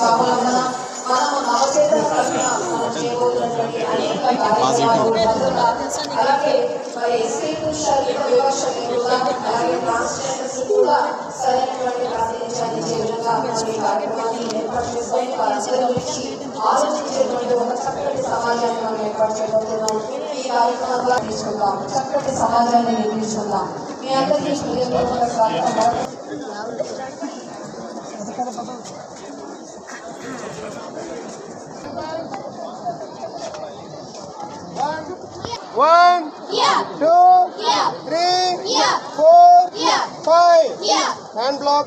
స్వావలంబన మనము నవచేతన మనం చేయబోతున్నటువంటి అనేక కార్యక్రమాలు భద్రత అలాగే మరి స్త్రీ పురుష లింగ వివక్ష లేకుండా అలాగే ట్రాన్స్జెండర్స్ కూడా సరైనటువంటి ప్రాతినిధ్యాన్ని ఇచ్చే విధంగా మనం ఈ కార్యక్రమాన్ని ఏర్పాటు చేసుకొని వారందరి గురించి ఆలోచించేటువంటి ఒక చక్కటి సమాజాన్ని మనం ఏర్పాటు చేయబోతున్నాం. ఈ కార్యక్రమం ద్వారా తీసుకుందాం. చక్కటి సమాజాన్ని నిర్మించుకుందాం. మీ అందరికీ హృదయపూర్వక స్వాగతం. One, Yeah. two, Yeah. three, Yeah. four, Yeah. five. Yeah. Hand block.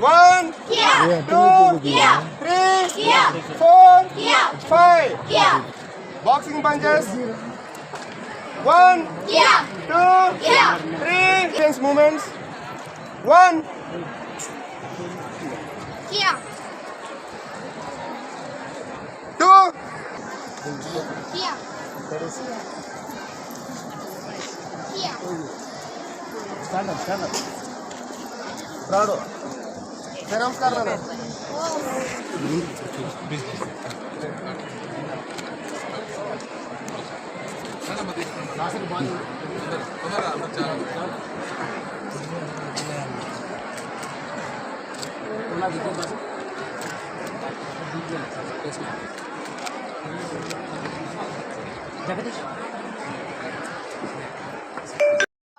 One, Yeah. two, Yeah. three, Yeah. four, Yeah. five. Yeah. Boxing punches. One, Yeah. two, Yeah. three. Dance movements. One, Yeah. two, Yeah. Terus. Iya. Stand up, stand up. Proud. नमस्कार madam Thank you.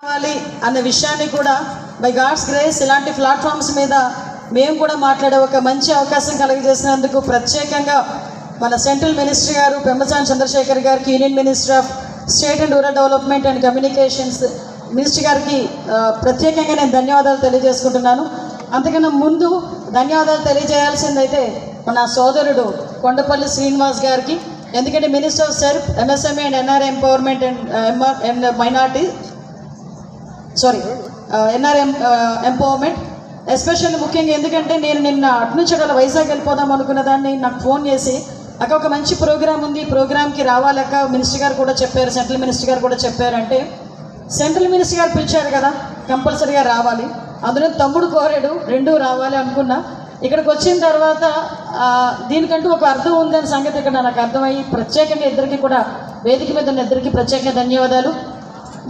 కావాలి అన్న విషయాన్ని కూడా by God's grace ఇలాంటి platforms మీద మేము కూడా మాట్లాడే ఒక మంచి అవకాశం కలుగజేసినందుకు ప్రత్యేకంగా మన సెంట్రల్ మినిస్టర్ గారు పెమ్మసాని చంద్రశేఖర్ గారికి union minister of state and rural development and communications minister గారికి ప్రత్యేకంగా నేను ధన్యవాదాలు తెలియజేసుకుంటున్నాను. అంతకన్నా ముందు ధన్యవాదాలు తెలియజేయాల్సిందైతే మన సోదరుడు కొండపల్లి శ్రీనివాస్ గారికి ఎందుకంటే minister of SERP MSMA and NR empowerment and MR and minority sorry NRM empowerment especially ముఖ్యంగా ఎందుకంటే నేను నిన్న అటు నుంచి అక్కడ వైజాగ్ వెళ్ళిపోదాం అనుకున్న దాన్ని నాకు ఫోన్ చేసి అక్క ఒక మంచి ప్రోగ్రామ్ ఉంది ప్రోగ్రామ్కి రావాలక్క మినిస్టర్ గారు కూడా చెప్పారు సెంట్రల్ మినిస్టర్ గారు కూడా చెప్పారంటే సెంట్రల్ మినిస్టర్ గారు పిలిచారు కదా కంపల్సరీగా రావాలి. అందులో తమ్ముడు కోరాడు రెండూ రావాలి అనుకున్నా ఇక్కడికి వచ్చిన తర్వాత దీనికంటూ ఒక అర్థం ఉందని సంగతి ఇక్కడ నాకు అర్థమయ్యి ప్రత్యేకంగా ఇద్దరికి కూడా వేదిక మీద ఉన్న ఇద్దరికి ప్రత్యేకంగా ధన్యవాదాలు.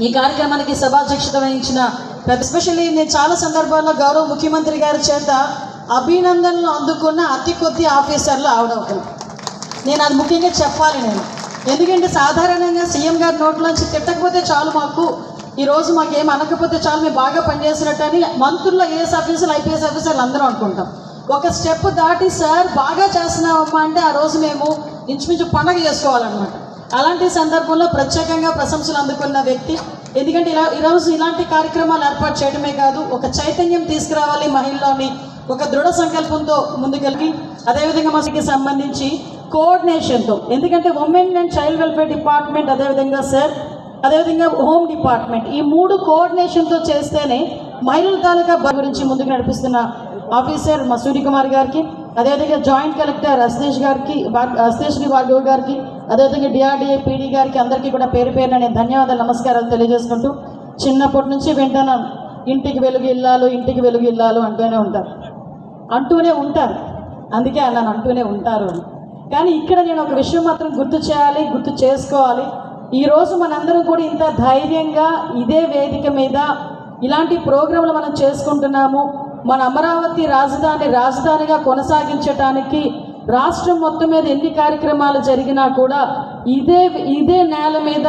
ఈ కార్యక్రమానికి సభాధ్యక్షత వహించిన ఎస్పెషల్లీ నేను చాలా సందర్భాల్లో గౌరవ ముఖ్యమంత్రి గారి చేత అభినందనలు అందుకున్న అతి కొద్ది ఆఫీసర్లు ఆవిడ ఒకరు. నేను అది ముఖ్యంగా చెప్పాలి నేను. ఎందుకంటే సాధారణంగా సీఎం గారి నోట్లోంచి తిట్టకపోతే చాలు మాకు. ఈరోజు మాకేం మాకు ఏం అనకపోతే చాలు మేము బాగా పనిచేసినట్టు అని మంత్రుల్లో ఏఎస్ ఆఫీసర్లు ఐపీఎస్ ఆఫీసర్లు అందరూ అనుకుంటాం. ఒక స్టెప్ దాటి సార్ బాగా చేస్తున్నామమ్మా అంటే ఆ రోజు మేము ఇంచుమించు పండగ చేసుకోవాలన్నమాట. అలాంటి సందర్భంలో ప్రత్యేకంగా ప్రశంసలు అందుకున్న వ్యక్తి ఎందుకంటే ఇలా ఈరోజు ఇలాంటి కార్యక్రమాలు ఏర్పాటు చేయడమే కాదు ఒక చైతన్యం తీసుకురావాలి మహిళలోని ఒక దృఢ సంకల్పంతో ముందుకెళ్ళి అదేవిధంగా మనకి సంబంధించి కోఆర్డినేషన్తో ఎందుకంటే women and child welfare department అదేవిధంగా సార్ అదేవిధంగా హోమ్ డిపార్ట్మెంట్ ఈ మూడు కోఆర్డినేషన్తో చేస్తేనే మహిళల తాలూకా గురించి ముందుకు నడిపిస్తున్న ఆఫీసర్ మా సూర్యకుమార్ గారికి అదేవిధంగా జాయింట్ కలెక్టర్ అస్తేష్ గారికి భార్- అస్తేష్ని భార్గవ్ గారికి అదేవిధంగా డిఆర్డిఏ పీడీ గారికి అందరికీ కూడా పేరు పేరున నేను ధన్యవాదాలు నమస్కారాలు తెలియజేసుకుంటూ చిన్నప్పటి నుంచి వింటున్నాను ఇంటికి వెలుగు ఇల్లాలు ఇంటికి వెలుగు ఇల్లాలు అంటూనే ఉంటారు. అంటూనే ఉంటారు. అందుకే అలా అంటూనే ఉంటారు అని. కానీ ఇక్కడ నేను ఒక విషయం మాత్రం గుర్తు చేయాలి గుర్తు చేసుకోవాలి. ఈరోజు మనందరం కూడా ఇంత ధైర్యంగా ఇదే వేదిక మీద ఇలాంటి ప్రోగ్రాంలు మనం చేసుకుంటున్నాము. మన అమరావతి రాజధాని రాజధానిగా కొనసాగించటానికి రాష్ట్రం మొత్తం మీద ఎన్ని కార్యక్రమాలు జరిగినా కూడా ఇదే ఇదే నేల మీద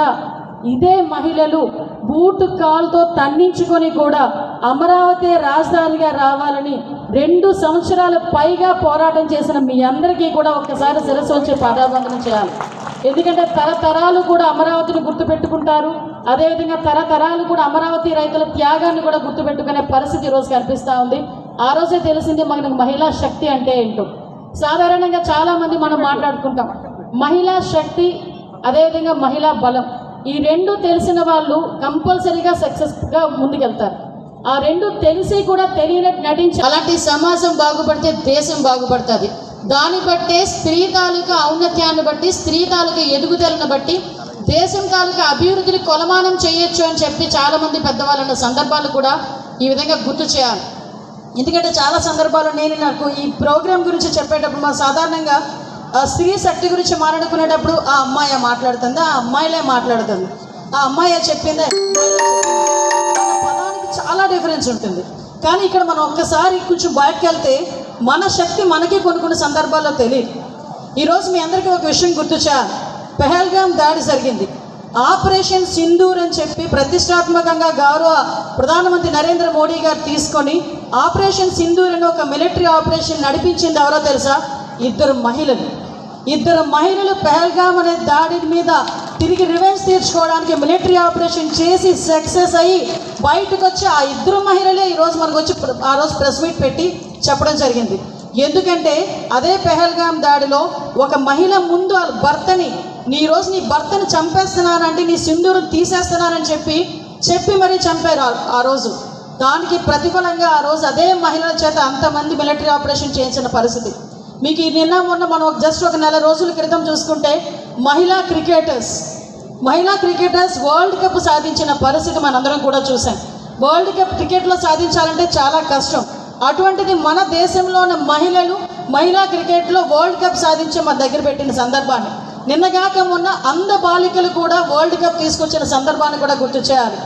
ఇదే మహిళలు బూటు కాల్తో తన్నించుకొని కూడా అమరావతి రాజధానిగా రావాలని రెండు సంవత్సరాల పైగా పోరాటం చేసిన మీ అందరికీ కూడా ఒక్కసారి శిరస్సు వచ్చే పాదాభందనం చేయాలి. ఎందుకంటే తరతరాలు కూడా అమరావతిని గుర్తుపెట్టుకుంటారు. అదేవిధంగా తరతరాలు కూడా అమరావతి రైతుల త్యాగాన్ని కూడా గుర్తుపెట్టుకునే పరిస్థితి ఈరోజు కనిపిస్తూ ఉంది. ఆ రోజే తెలిసింది మనకు మహిళా శక్తి అంటే ఏంటో. సాధారణంగా చాలామంది మనం మాట్లాడుకుంటాం. మహిళా శక్తి అదేవిధంగా మహిళా బలం. ఈ రెండు తెలిసిన వాళ్ళు కంపల్సరీగా సక్సెస్గా ముందుకెళ్తారు. ఆ రెండు తెలిసి కూడా తెలియనట్టు నటించి అలాంటి సమాజం బాగుపడితే దేశం బాగుపడుతుంది. దాన్ని బట్టే స్త్రీ తాలూకా ఔన్నత్యాన్ని బట్టి స్త్రీ తాలూకా ఎదుగుదలను బట్టి దేశం తాలూకా అభివృద్ధిని కొలమానం చేయొచ్చు అని చెప్పి చాలామంది పెద్దవాళ్ళు ఉన్న సందర్భాలు కూడా ఈ విధంగా గుర్తు చేయాలి. ఎందుకంటే చాలా సందర్భాలు నేను నాకు ఈ ప్రోగ్రాం గురించి చెప్పేటప్పుడు మా సాధారణంగా ఆ స్త్రీ శక్తి గురించి మాట్లాడుకునేటప్పుడు ఆ అమ్మాయి మాట్లాడుతుంది ఆ అమ్మాయిలే మాట్లాడుతుంది. ఆ అమ్మాయి చెప్పిందే పదానికి చాలా డిఫరెన్స్ ఉంటుంది. కానీ ఇక్కడ మనం ఒక్కసారి కొంచెం బయటకు వెళ్తే మన శక్తి మనకి కొన్ని కొన్ని సందర్భాల్లో తెలియదు. ఈరోజు మీ అందరికీ ఒక విషయం గుర్తు చేయాలి పెహల్గాం దాడి జరిగింది. ఆపరేషన్ సింధూర్ అని చెప్పి ప్రతిష్టాత్మకంగా గౌరవ ప్రధానమంత్రి నరేంద్ర మోడీ గారు తీసుకొని ఆపరేషన్ సింధూర్ అని ఒక మిలిటరీ ఆపరేషన్ నడిపించింది ఎవరో తెలుసా? ఇద్దరు మహిళలు. ఇద్దరు మహిళలు పెహల్గామ్ అనే దాడి మీద తిరిగి రివెంజ్ తీర్చుకోవడానికి మిలిటరీ ఆపరేషన్ చేసి సక్సెస్ అయ్యి బయటకు వచ్చి ఆ ఇద్దరు మహిళలే ఈరోజు మనకు వచ్చి ఆ రోజు ప్రెస్ మీట్ పెట్టి చెప్పడం జరిగింది. ఎందుకంటే అదే పెహల్గాం దాడిలో ఒక మహిళ ముందు భర్తని నీ రోజు నీ భర్తని చంపేస్తున్నానంటే నీ సింధూరం తీసేస్తున్నానని చెప్పి చెప్పి మరీ చంపారు ఆ- రోజు. దానికి ప్రతిఫలంగా ఆ రోజు అదే మహిళల చేత అంతమంది మిలిటరీ ఆపరేషన్ చేయించిన పరిస్థితి. మీకు ఈ నిన్న మొన్న మనం జస్ట్ ఒక నెల రోజుల క్రితం చూసుకుంటే మహిళా క్రికెటర్స్ మహిళా క్రికెటర్స్ వరల్డ్ కప్ సాధించిన పరిస్థితి మనందరం కూడా చూసాం వరల్డ్ కప్ క్రికెట్లో సాధించాలంటే చాలా కష్టం. అటువంటిది మన దేశంలో ఉన్న మహిళలు మహిళా క్రికెట్లో వరల్డ్ కప్ సాధించి మన దగ్గర పెట్టిన సందర్భాన్ని. నిన్నగాక మొన్న అంద బాలికలు కూడా వరల్డ్ కప్ తీసుకొచ్చిన సందర్భాన్ని కూడా గుర్తు చేయాలి.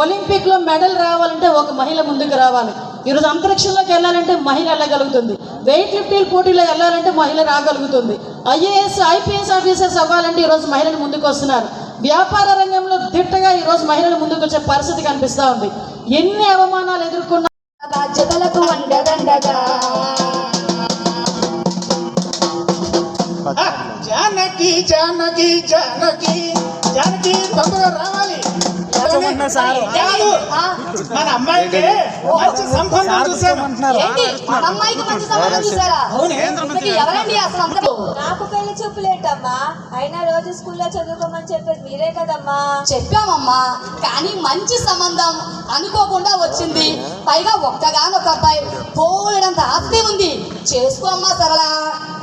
ఒలింపిక్లో మెడల్ రావాలంటే ఒక మహిళ ముందుకు రావాలి. ఈరోజు అంతరిక్షంలోకి వెళ్ళాలంటే మహిళ వెళ్ళగలుగుతుంది. వెయిట్ లిఫ్టింగ్ పోటీలో వెళ్ళాలంటే మహిళ రాగలుగుతుంది. ఐఏఎస్ ఐపీఎస్ ఆఫీసర్స్ అవ్వాలంటే ఈరోజు మహిళలు ముందుకు వస్తున్నారు. వ్యాపార రంగంలో దిట్టగా ఈరోజు మహిళలు ముందుకు వచ్చే పరిస్థితి కనిపిస్తూ ఉంది. ఎన్ని అవమానాలు ఎదుర్కొన్నా బాధ్యతలకు జానకి జానకి జానకి జానకి కాదు, మన అమ్మాయికి మంచి సంబంధం చూసాము ఏంటి? మన అమ్మాయికి మంచి సంబంధం చూసారా అవునే. ఇంతకీ ఎవరండి అసలు అందరూ? నాకు పెళ్ళి చూపులేంటమ్మా. అయినా రోజు స్కూల్లో చదువుకోమని చెప్పేది మీరే కదమ్మా. చెప్పామమ్మా. కానీ మంచి సంబంధం అనుకోకుండా వచ్చింది. పైగా ఒక్కగానొక్క అబ్బాయి పోలేడంత ఆస్తి ఉంది. చేసుకో అమ్మా సరళా.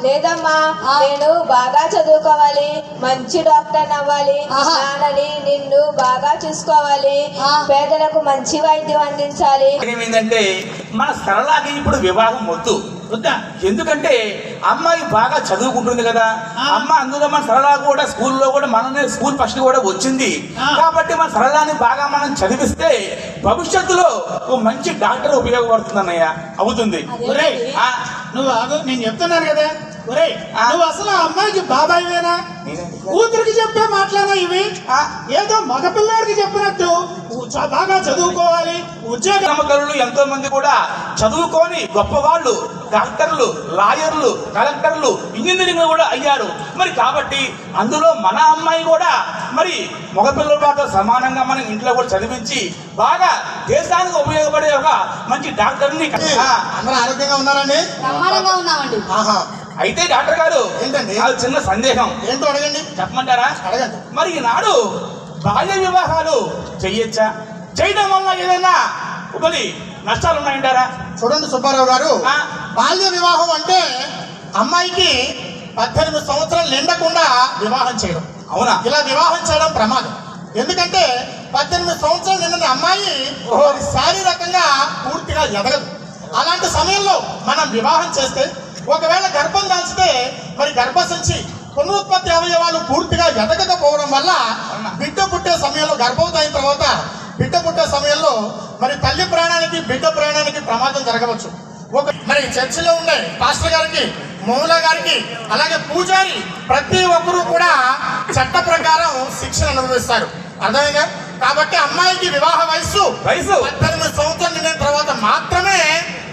లేదమ్మా. నేను బాగా చదువుకోవాలి మంచి డాక్టర్ అవ్వాలి. నాన్నని నిన్ను బాగా చూసుకోవాలి. పేదలకు మంచి వైద్యం అందించాలి ఏమైందంటే మన సరళాకి ఇప్పుడు వివాహం వద్దు వద్దా ఎందుకంటే అమ్మాయి బాగా చదువుకుంటుంది కదా అమ్మ అందులో మన సరళా కూడా స్కూల్లో కూడా మననే స్కూల్ ఫస్ట్ కూడా వచ్చింది. కాబట్టి మన సరళాని బాగా మనం చదివిస్తే భవిష్యత్తులో ఓ మంచి డాక్టర్ ఉపయోగపడుతుంది అన్నయ్య అవుతుంది ఒరేయ్ ఆ, నువ్వు నేను చెప్తున్నాను కదా. నువ్వు అసలు ఆ అమ్మాయికి బాబాయ్వేనా? కూతురికి చెప్పే మాట్లాడా ఇవి. ఏదో మగపిల్లాడికి చెప్పినట్టు. బాగా చదువుకోవాలి. ఉద్యోగం నమ్మకరులు ఎంతో మంది కూడా చదువుకొని గొప్పవాళ్ళు డాక్టర్లు లాయర్లు కలెక్టర్లు ఇంజనీరింగ్ కూడా అయ్యారు. మరి కాబట్టి అందులో మన అమ్మాయి కూడా మరి మగపిల్లల పాటు సమానంగా మనం ఇంట్లో కూడా చదివించి బాగా దేశానికి ఉపయోగపడే ఒక మంచి డాక్టర్ని ఆ, అందరూ ఆరోగ్యంగా ఉన్నారండి? ఉన్నామండి. ఆహా. అయితే డాక్టర్ గారు ఏంటండి? నాకు చిన్న సందేహం. ఏంటో అడగండి. చెప్పమంటారా? అడగండి. మరి ఈనాడు బాల్య వివాహాలు చెయ్యొచ్చా? చేయడం వల్ల ఏదైనా మరి నష్టాలు ఉన్నాయంటారా? చూడండి సుబ్బారావు గారు ఆ. బాల్య వివాహం అంటే అమ్మాయికి పద్దెనిమిది సంవత్సరాలు నిండకుండా వివాహం చేయడం. అవునా? ఇలా వివాహం చేయడం ప్రమాదం. ఎందుకంటే పద్దెనిమిది సంవత్సరాలు నిండిన అమ్మాయి మరి శారీరకంగా పూర్తిగా ఎదగదు. అలాంటి సమయంలో మనం వివాహం చేస్తే ఒకవేళ గర్భం దాల్చితే మరి గర్భసంచి పునరుత్పత్తి అవయవాలు పూర్తిగా ఎదగకపోవడం వల్ల బిడ్డ పుట్టే సమయంలో గర్భవతి అయిన తర్వాత బిడ్డ పుట్టే సమయంలో మరి తల్లి ప్రాణానికి బిడ్డ ప్రాణానికి ప్రమాదం జరగవచ్చు. ఒక మరి చర్చిలో ఉండే పాస్టర్ గారికి మౌల గారికి అలాగే పూజారి ప్రతి ఒక్కరూ కూడా చట్ట ప్రకారం శిక్షణ అనుభవిస్తారు. అర్థమైందా? కాబట్టి అమ్మాయికి వివాహ వయస్సు వయసు? పద్దెనిమిది సంవత్సరాలు నిండిన తర్వాత మాత్రమే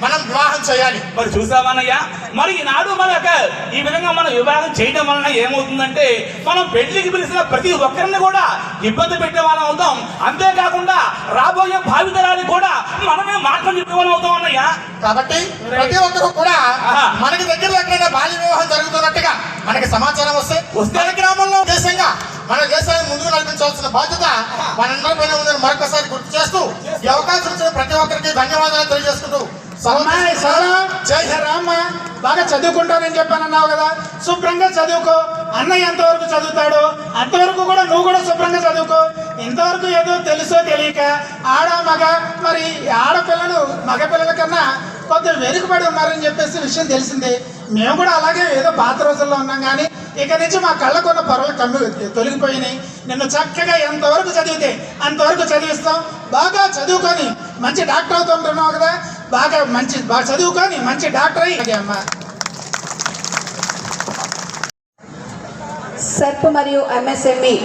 మనం వివాహం చేయాలి. మరి చూసామన్నయ్య మరి ఈనాడు మనక ఈ విధంగా మనం వివాహం చేయడం వలన ఏమవుతుందంటే మనం పెళ్ళికి పిలిచిన ప్రతి ఒక్కరిని కూడా ఇబ్బంది పెట్టే వాళ్ళం అవుతాం. అంతేకాకుండా రాబోయే భావితరానికి కూడా మనమే మాటలు చెప్పే వాళ్ళం అవుతాం అన్నయ్య. కాబట్టి ప్రతి ఒక్కరూ కూడా. మనకి దగ్గరలో ఎక్కడైనా బాల్య వివాహం జరుగుతున్నట్టుగా మనకి సమాచారం వస్తే వస్తే? గ్రామంలో దేశంగా మన దేశాన్ని ముందుకు నడిపించాల్సిన బాధ్యత మనందరిపైన ఉందని మరొకసారి గుర్తు చేస్తూ ఈ అవకాశం ఇచ్చిన ప్రతి ఒక్కరికి ధన్యవాదాలు తెలియజేసుకుంటూ జై రామ్మ బాగా చదువుకుంటానని చెప్పానన్నావు కదా. శుభ్రంగా చదువుకో. అన్నయ్య ఎంతవరకు చదువుతాడు అంతవరకు కూడా నువ్వు కూడా శుభ్రంగా చదువుకో. ఇంతవరకు ఏదో తెలుసో తెలియక ఆడ మగ మరి ఆడపిల్లలు మగ పిల్లల కన్నా కొంచెం వెనుకబడి ఉన్నారని చెప్పేసి విషయం తెలిసిందే. మేము కూడా అలాగే ఏదో పాత రోజుల్లో ఉన్నాం కానీ ఇక నుంచి మా కళ్ళకున్న పొరలు కమ్మి తొలగిపోయినాయి. నిన్ను చక్కగా ఎంతవరకు చదివితే అంతవరకు చదివిస్తాం. బాగా చదువుకొని మంచి డాక్టర్ అవుతుంటున్నావు కదా. బాగా మంచి బాగా చదువుకొని మంచి డాక్టర్ అయ్యి సెర్ప్ మరియు MSME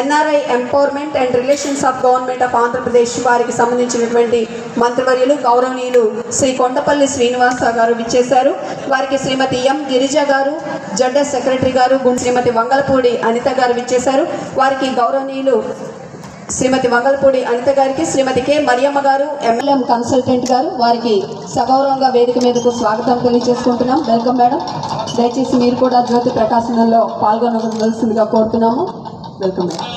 NRI empowerment and relations of government of Andhra Pradesh వారికి సంబంధించినటువంటి మంత్రివర్యులు గౌరవనీయులు శ్రీ కొండపల్లి శ్రీనివాస గారు విచ్చేశారు. వారికి శ్రీమతి ఎం గిరిజ గారు జడ్ఎస్ సెక్రటరీ గారు శ్రీమతి వంగలపూడి అనిత గారు విచ్చేశారు. వారికి గౌరవనీయులు శ్రీమతి వంగలపూడి అనిత గారికి శ్రీమతి కె మరియమ్మ గారు ఎంఎల్ఎం కన్సల్టెంట్ గారు వారికి సగౌరవంగా వేదిక మీదకు స్వాగతం తెలియజేసుకుంటున్నాం. Welcome madam. దయచేసి మీరు కూడా జ్యోతి ప్రకాశనంలో పాల్గొనవలసిందిగా కోరుతున్నాము. Welcome madam.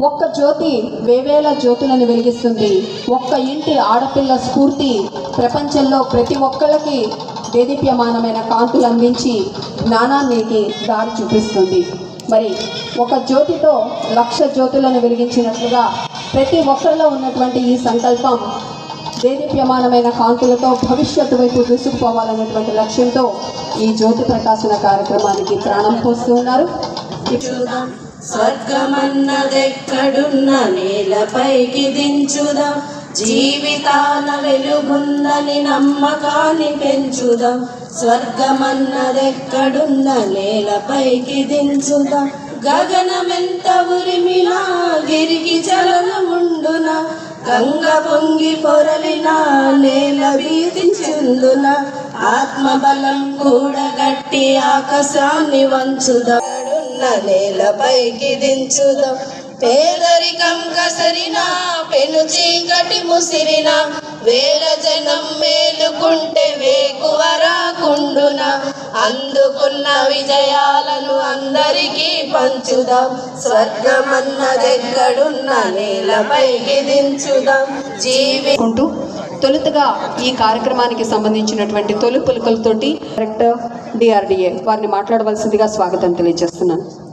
ఒక్క జ్యోతి వేవేల జ్యోతులను వెలిగిస్తుంది. ఒక్క ఇంటి ఆడపిల్ల స్ఫూర్తి ప్రపంచంలో ప్రతి ఒక్కళ్ళకి దేదీప్యమానమైన కాంతులు అందించి జ్ఞానానికి దారి చూపిస్తుంది. మరి ఒక జ్యోతితో లక్ష జ్యోతులను వెలిగించినట్లుగా ప్రతి ఒక్కరిలో ఉన్నటువంటి ఈ సంకల్పం దేదీప్యమానమైన కాంతులతో భవిష్యత్తు వైపు దూసుకుపోవాలన్నటువంటి లక్ష్యంతో ఈ జ్యోతి ప్రకాశన కార్యక్రమానికి ప్రాణం పోస్తూ ఉన్నారు. స్వర్గమన్నదెక్కడున్న నేలపైకి దించుదా. జీవితాల వెలుగుందని నమ్మకాన్ని పెంచుదాం. స్వర్గమన్నదెక్కడున్న నేలపైకి దించుదాం. గగనమెంత ఉరిమినా గిరికి చలనముండున గంగ పొంగి పొరలినా నేల వీధించుందున ఆత్మబలం కూడగట్టి ఆకాశాన్ని వంచుదాం. నేలపైకి దించుదాం. పేదరికం కసరినా పెను చీకటి ముసిరిన వేల జనం మేలుకుంటే వేకువరాకుండున అందుకున్న విజయాలను అందరికీ పంచుదాం. స్వర్గమన్నదెక్కడున్న నేలపైకి దించుదాం. జీవి తొలుతగా ఈ కార్యక్రమానికి సంబంధించినటువంటి తొలి పులుకలతోటి డైరెక్టర్ డిఆర్డిఏ వారిని మాట్లాడవలసిందిగా స్వాగతం తెలియజేస్తున్నాను.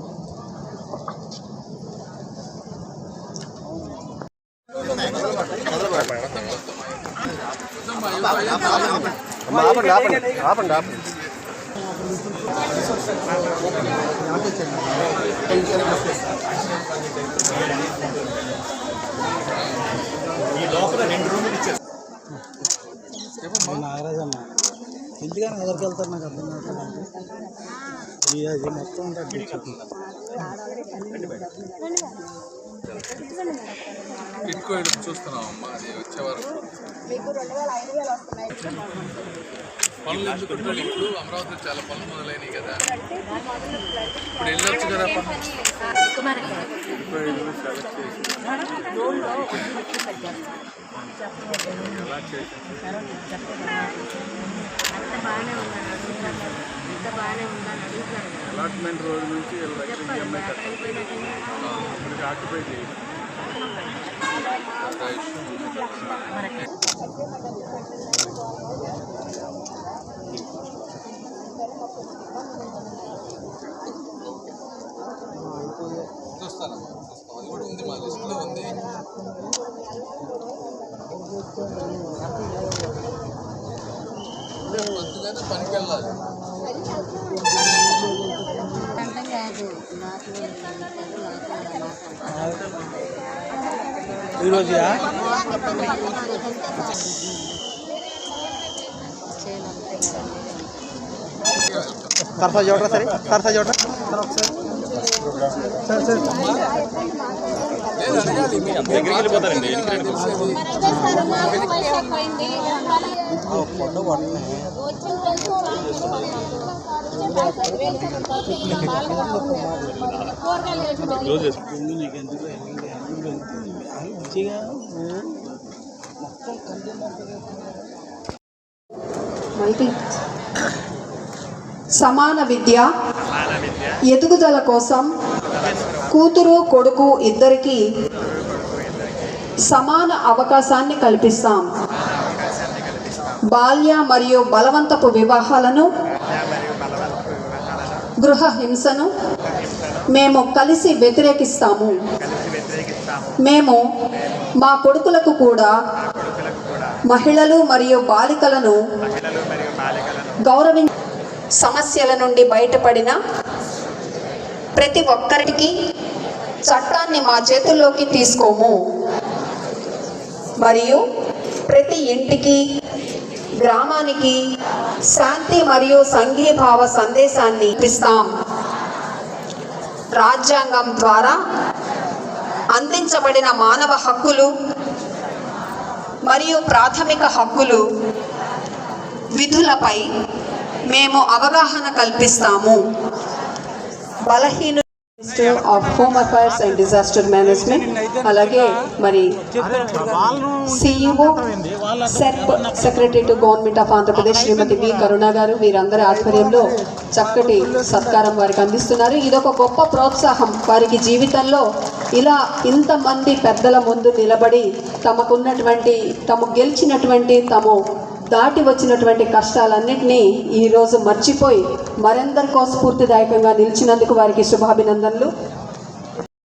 నాగరాజమ్మ ఇంటిగానే ఎదరికి వెళ్తారు నాకు అర్థం కావట్లేదు. మొత్తం అంతా ఇటు చూస్తున్నాం అమ్మా? అది వచ్చే వరకు. పనులు ఎందుకు ఉంటాయి? ఇప్పుడు అమరావతిలో చాలా పనులు మొదలైనవి కదా. ఇప్పుడు వెళ్ళొచ్చు కదా అలాట్మెంట్ రోజు నుంచి వీళ్ళ దగ్గర ఈఎంఐ కట్టాలి ఆక్యుపై చేయాలి చూస్తానమ్మా పొద్దుగానే పనికి వెళ్ళాలి ఈరోజు సరసా చూడరా సరే సరసా చూడరా మంచిగా మొత్తం మల్టీ. సమాన విద్య ఎదుగుదల కోసం కూతురు కొడుకు ఇద్దరికి సమాన అవకాశాన్ని కల్పిస్తాం. బాల్య మరియు బలవంతపు వివాహాలను గృహ హింసను మేము కలిసి వ్యతిరేకిస్తాము. మేము మా కొడుకులకు కూడా మహిళలు మరియు బాలికలను గౌరవి సమస్యల నుండి బయటపడిన ప్రతి ఒక్కరికి చట్టాన్ని మా చేతుల్లోకి తీసుకోము. మరియు ప్రతి ఇంటికి గ్రామానికి శాంతి మరియు సంఘీభావ సందేశాన్ని ఇస్తాం రాజ్యాంగం ద్వారా అందించబడిన మానవ హక్కులు మరియు ప్రాథమిక హక్కులు విధులపై మేము అవగాహన కల్పిస్తాము. బలహీన minister of home affairs and disaster management అలాగే మరి CEO SERP secretary to government of Andhra Pradesh Shrimati V Karuna గారు వీరందరి ఆధ్వర్యంలో చక్కటి సత్కారం వారికి అందిస్తున్నారు. ఇదొక గొప్ప ప్రోత్సాహం వారికి జీవితంలో. ఇలా ఇంతమంది పెద్దల ముందు నిలబడి తమకున్నటువంటి తమ గెలిచినటువంటి తమ దాటి వచ్చినటువంటి కష్టాలన్నింటినీ ఈరోజు మర్చిపోయి మరెందరికో స్ఫూర్తిదాయకంగా నిలిచినందుకు వారికి శుభాభినందనలు.